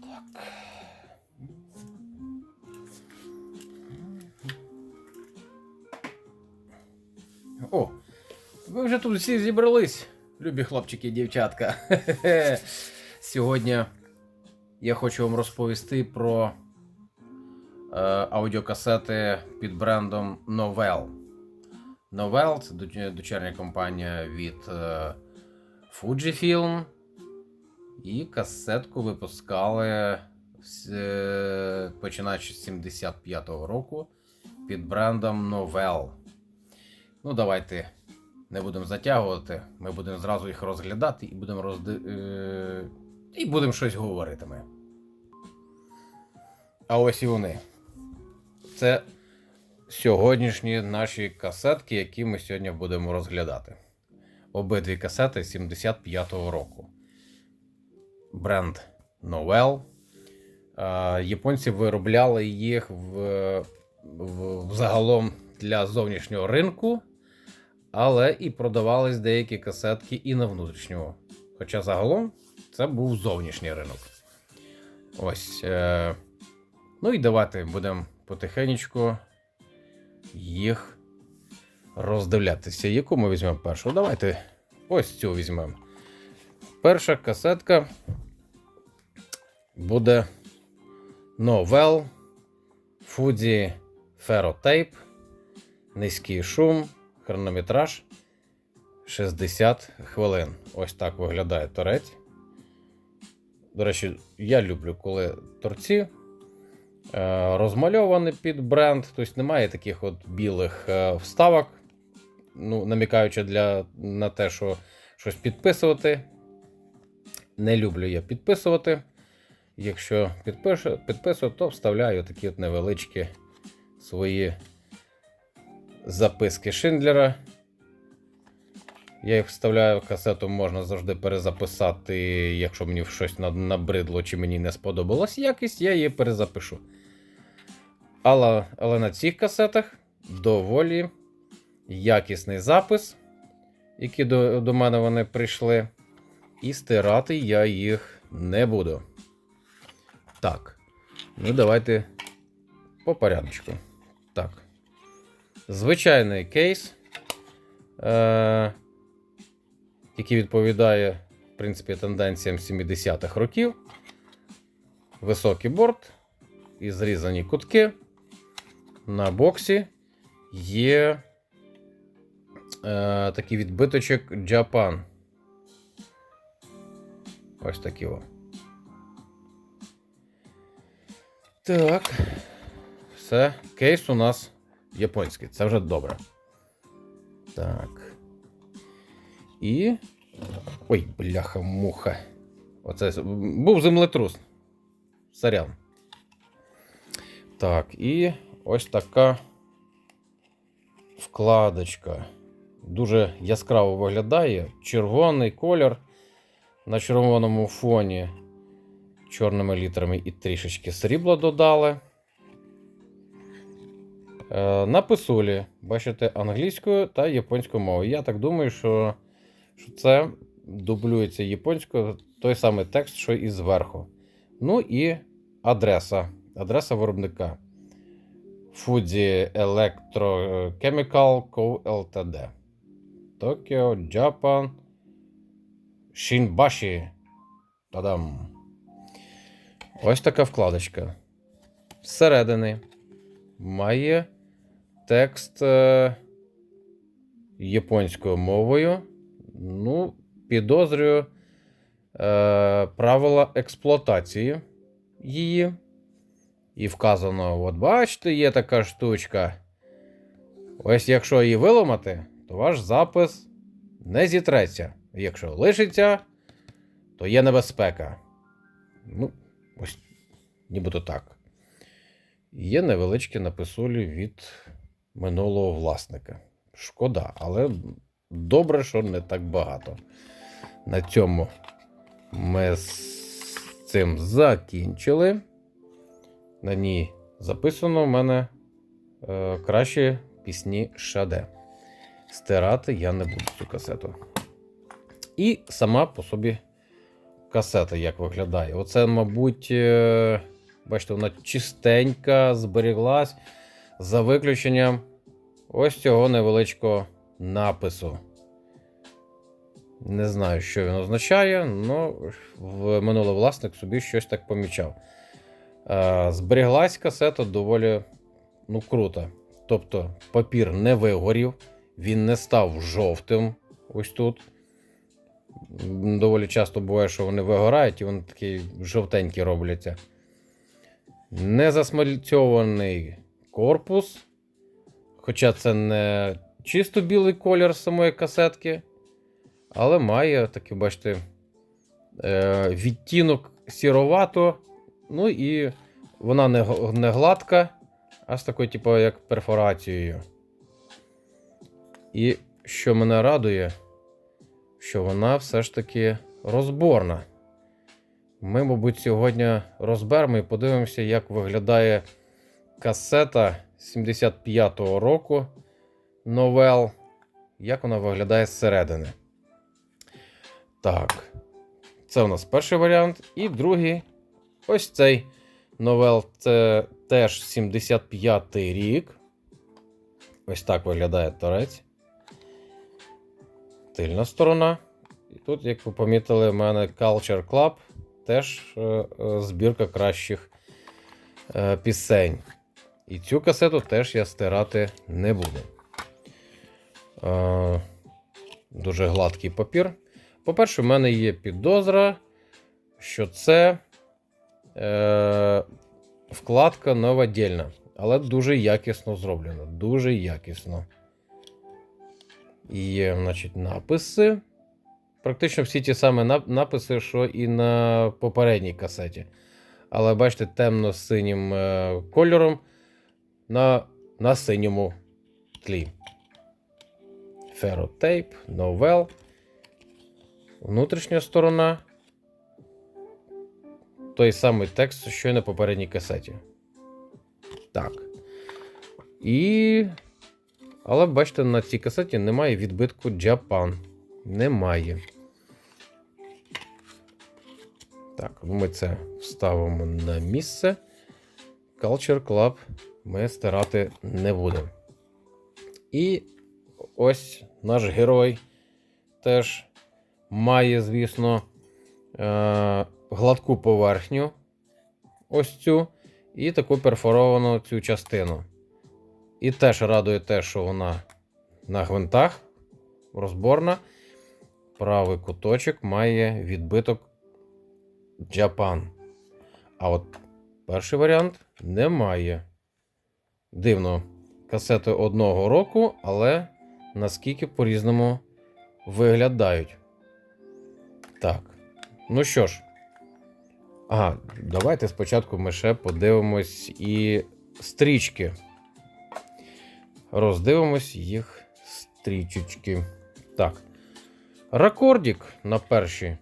Так. О, ви вже тут всі зібрались, любі хлопчики і дівчатка. Сьогодні я хочу вам розповісти про е, аудіокасети під брендом Novell. Novell це дочерня компанія від е, Fujifilm. І касетку випускали е, починаючи з 75-го року під брендом Novell. Ну, давайте не будемо затягувати. Ми будемо зразу їх розглядати і будемо розди... е... і будемо щось говорити. Ми. А ось і вони. Це сьогоднішні наші касетки, які ми сьогодні будемо розглядати. Обидві касети 75-го року. Бренд Novell. Е, Японці виробляли їх в, в, взагалом для зовнішнього ринку, але і продавались деякі касетки і на внутрішнього. Хоча загалом це був зовнішній ринок. Ось. Е, ну і давайте будемо потихенечку їх роздивлятися. Яку ми візьмемо першу? Давайте ось цю візьмемо. Перша касетка буде Novell Fuji Ferrotape, низький шум, хронометраж 60 хвилин. Ось так виглядає торець. До речі, я люблю, коли торці е, розмальовані під бренд, тобто немає таких от білих е, вставок, ну, намікаючи для, на те, що щось підписувати. Не люблю я підписувати. Якщо підпишу, підписую, то вставляю такі от невеличкі свої записки Шиндлера. Я їх вставляю в касету, можна завжди перезаписати, якщо мені щось набридло чи мені не сподобалась якість, я її перезапишу. Але, але на цих касетах доволі якісний запис, які до, до мене вони прийшли. І стирати я їх не буду. Так. Ну, давайте по порядочку. Так. Звичайний кейс, е- який відповідає, в принципі, тенденціям 70-х років. Високий борт і зрізані кутки. На боксі є е- такий відбиточок Japan. Ось такі о. Так. Все. Кейс у нас японський. Це вже добре. Так. І. Ой, бляха-муха. Оце був землетрус. Сорян. Так, і ось така вкладочка. Дуже яскраво виглядає. Червоний колір на червоному фоні чорними літерами і трішечки срібла додали. Е, на писулі, бачите, англійською та японською мовою. Я так думаю, що, що це дублюється японською той самий текст, що і зверху. Ну і адреса. Адреса виробника. Fuji Electrochemical Co. Ltd. Tokyo, Japan. Shinbashi. Та-дам. Ось така вкладочка. Зсередини має текст е, японською мовою. Ну, підозрюю е, правила експлуатації її. І вказано: от бачите, є така штучка. Ось якщо її виламати, то ваш запис не зітреться. Якщо лишиться, то є небезпека. Ну, ось нібито так. Є невеличкі написулі від минулого власника. Шкода, але добре, що не так багато. На цьому ми з цим закінчили. На ній записано в мене е, кращі пісні Шаде. Стирати я не буду цю касету. І сама по собі касета як виглядає. Оце, мабуть, е, бачите, вона чистенька, зберіглась за виключенням ось цього невеличкого напису. Не знаю, що він означає, але в минулий власник собі щось так помічав. Е, Зберіглась касета доволі ну, круто. Тобто папір не вигорів, він не став жовтим ось тут. Доволі часто буває, що вони вигорають і вони такі жовтенькі робляться. Не засмальцьований корпус. Хоча це не чисто білий колір самої касетки, але має такий, бачите, е, відтінок сіровато. Ну і вона не гладка, а з такою, типу, як перфорацією. І що мене радує, що вона все ж таки розборна. Ми, мабуть, сьогодні розберемо і подивимося, як виглядає касета 75-го року новел, як вона виглядає зсередини. Так, це у нас перший варіант. І другий ось цей новел. Це теж 75-й рік. Ось так виглядає торець. Тильна сторона. І тут, як ви помітили, в мене Culture Club теж е, е, збірка кращих е, пісень. І цю касету теж я стирати не буду. Дуже гладкий папір. По-перше, в мене є підозра, що це вкладка новодільна, але дуже якісно зроблена. Дуже якісно. Є, значить, написи. Практично всі ті самі написи, що і на попередній касеті. Але бачите, темно-синім е, кольором на, на синьому тлі. Феротейп, новел. Внутрішня сторона. Той самий текст, що й на попередній касеті. Так. І. Але бачите, на цій касеті немає відбитку Japan. Немає. Так, ми це вставимо на місце. Culture Club ми стирати не будемо. І ось наш герой теж має, звісно, е- гладку поверхню. Ось цю. І таку перфоровану цю частину. І теж радує те, що вона на гвинтах розборна. Правий куточок має відбиток Japan. А от перший варіант немає. Дивно, касети одного року, але наскільки по-різному виглядають. Так. Ну що ж. Ага, давайте спочатку ми ще подивимось і стрічки. Роздивимось їх стрічечки. Так. Ракордік на першій.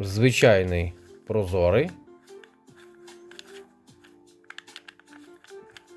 Звичайний прозорий.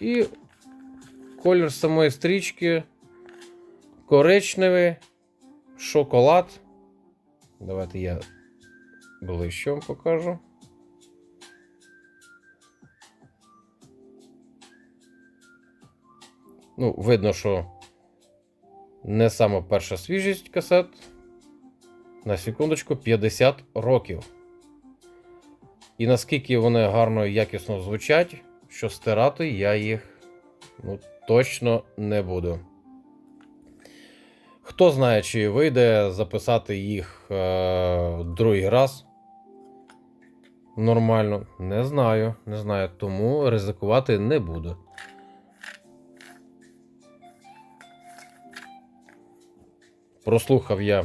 І колір самої стрічки коричневий, шоколад. Давайте я ближче вам покажу. Ну, видно, що не сама перша свіжість касет. На секундочку, 50 років. І наскільки вони гарно і якісно звучать, що стирати я їх ну, точно не буду. Хто знає, чи вийде записати їх е, другий раз. Нормально. Не знаю, не знаю. Тому ризикувати не буду. Прослухав я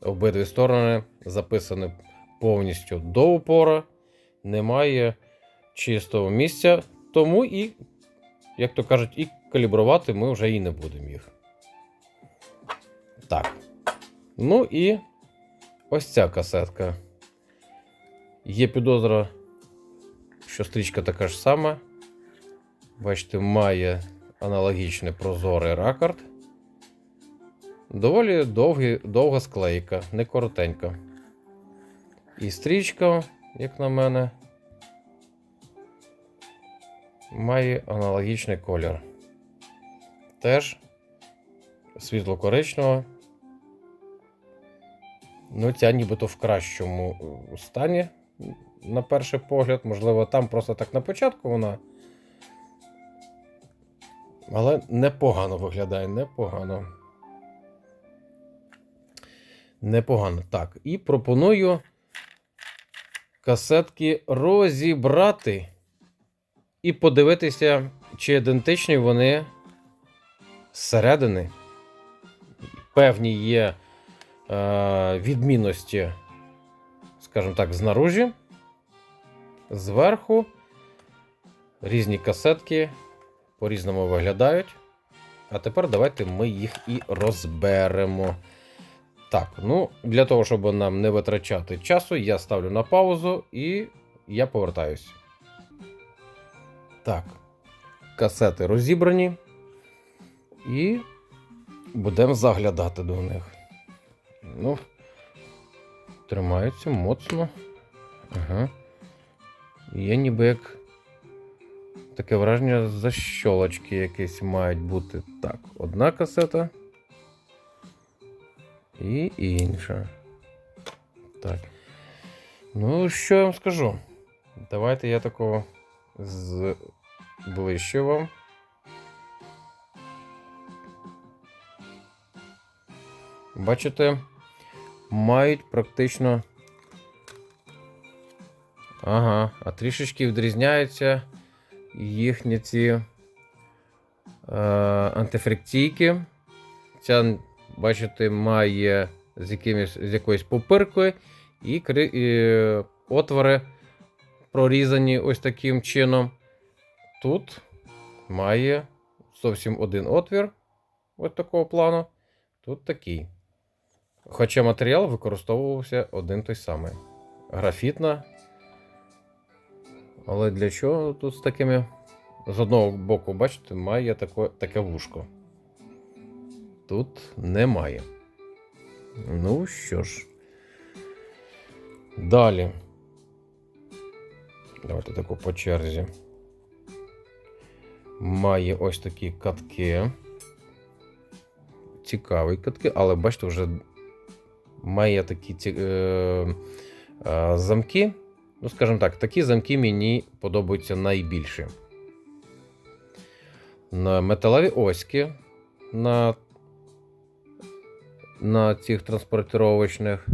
обидві сторони, записані повністю до упора. Немає чистого місця, тому і, як то кажуть, і калібрувати ми вже і не будемо їх. Так. Ну і ось ця касетка. Є підозра, що стрічка така ж сама. Бачите, має аналогічний прозорий ракорд. Доволі довгі, довга склейка, не коротенька. І стрічка, як на мене, має аналогічний колір. Теж світло-коричнева. Ну, ця нібито в кращому е, стані, на перший погляд. Можливо, там просто так на початку вона. Але непогано виглядає, непогано. Непогано. Так, і пропоную касетки розібрати і подивитися, чи ідентичні вони зсередини. Певні є е, відмінності, скажімо так, знаружі, зверху. Різні касетки по-різному виглядають. А тепер давайте ми їх і розберемо. Так, ну, для того, щоб нам не витрачати часу, я ставлю на паузу і я повертаюсь. Так, касети розібрані. І будемо заглядати до них. Ну, тримаються моцно. Ага. Є ніби як таке враження, защолочки якісь мають бути. Так, одна касета. І інша. Так. Ну, що я вам скажу? Давайте я такого зближчу вам. Бачите, мають практично. Ага, а трішечки відрізняються їхні ці е, антифрикційки. Ця, бачите, має з, якимось, з якоюсь попиркою і, і отвори прорізані ось таким чином. Тут має зовсім один отвір ось такого плану. Тут такий. Хоча матеріал використовувався один той самий. Графітна. Але для чого тут з такими. З одного боку, бачите, має таке, таке вушко. Тут немає. Ну що ж. Далі. Давайте таку по черзі. Має ось такі катки. Цікаві катки, але бачите, вже має такі ці, е, е, замки. Ну, скажімо так, такі замки мені подобаються найбільше. На металеві оськи на, на цих транспортировочних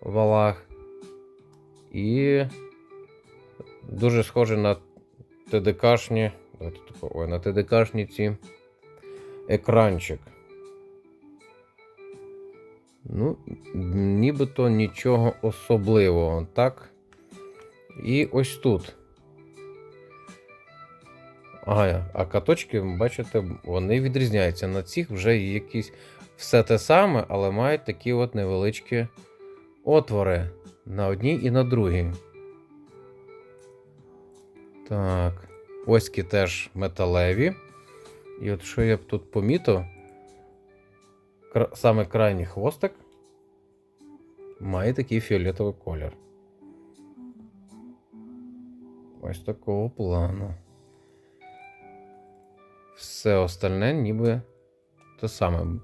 валах. І дуже схоже на ТДКшні. Тако, ой, на ТДКшні ці екранчик. Ну, нібито нічого особливого, так? І ось тут. Ага, а каточки, бачите, вони відрізняються. На цих вже якісь все те саме, але мають такі от невеличкі отвори на одній і на другій. Так. Оськи теж металеві. І от що я б тут помітив, саме крайній хвостик має такий фіолетовий колір. Ось такого плану. Все остальне ніби те саме.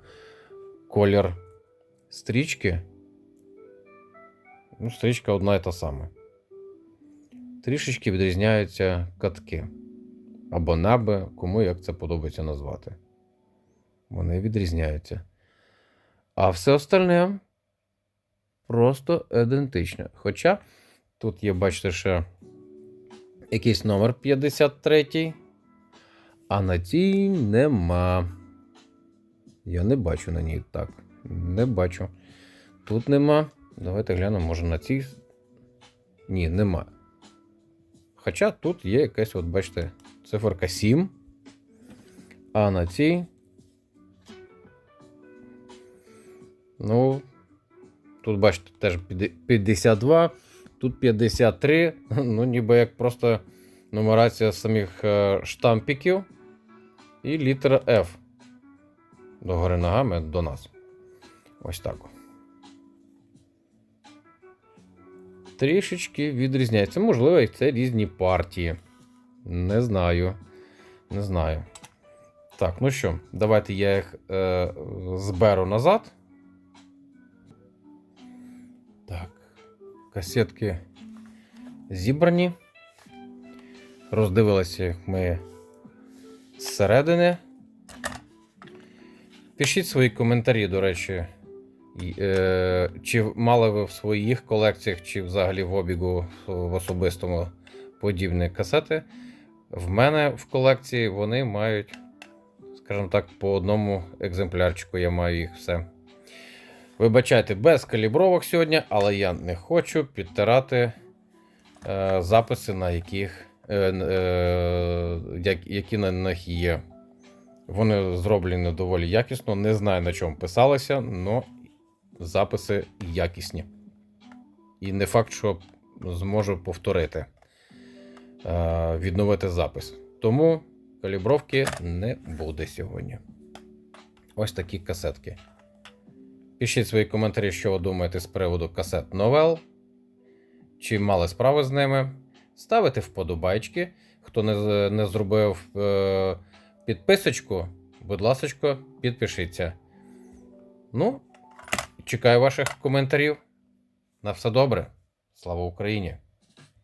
Колір стрічки. Ну, стрічка одна і та сама. Трішечки відрізняються катки. Або наби, кому як це подобається назвати. Вони відрізняються. А все остальне просто ідентичне. Хоча тут є, бачите, ще якийсь номер 53, а на цій нема. Я не бачу на ній так. Не бачу. Тут нема. Давайте глянемо, може на цій. Ні, нема. Хоча тут є якась, от бачите, циферка 7. А на цій. Ну, тут, бачите, теж 52, тут 53. Ну, ніби як просто нумерація самих е, штампіків. І літера F. Догори ногами до нас. Ось так. Трішечки відрізняється. Можливо, це різні партії. Не знаю. Не знаю. Так, ну що, давайте я їх е, зберу назад. Так. Касетки зібрані. Роздивилися їх ми зсередини. Пишіть свої коментарі, до речі. Е, чи мали ви в своїх колекціях, чи взагалі в обігу в особистому подібні касети. В мене в колекції вони мають, скажімо так, по одному екземплярчику я маю їх все. Вибачайте, без калібровок сьогодні, але я не хочу підтирати е, записи, на яких, е, які на них є. Вони зроблені доволі якісно. Не знаю на чому писалося, але записи якісні. І не факт, що зможу повторити, е, відновити запис. Тому калібровки не буде сьогодні. Ось такі касетки. Пишіть свої коментарі, що ви думаєте з приводу касет новел. Чи мали справи з ними. Ставите вподобайки. Хто не, не зробив е, підписочку, будь ласка, підпишіться. Ну, чекаю ваших коментарів. На все добре. Слава Україні!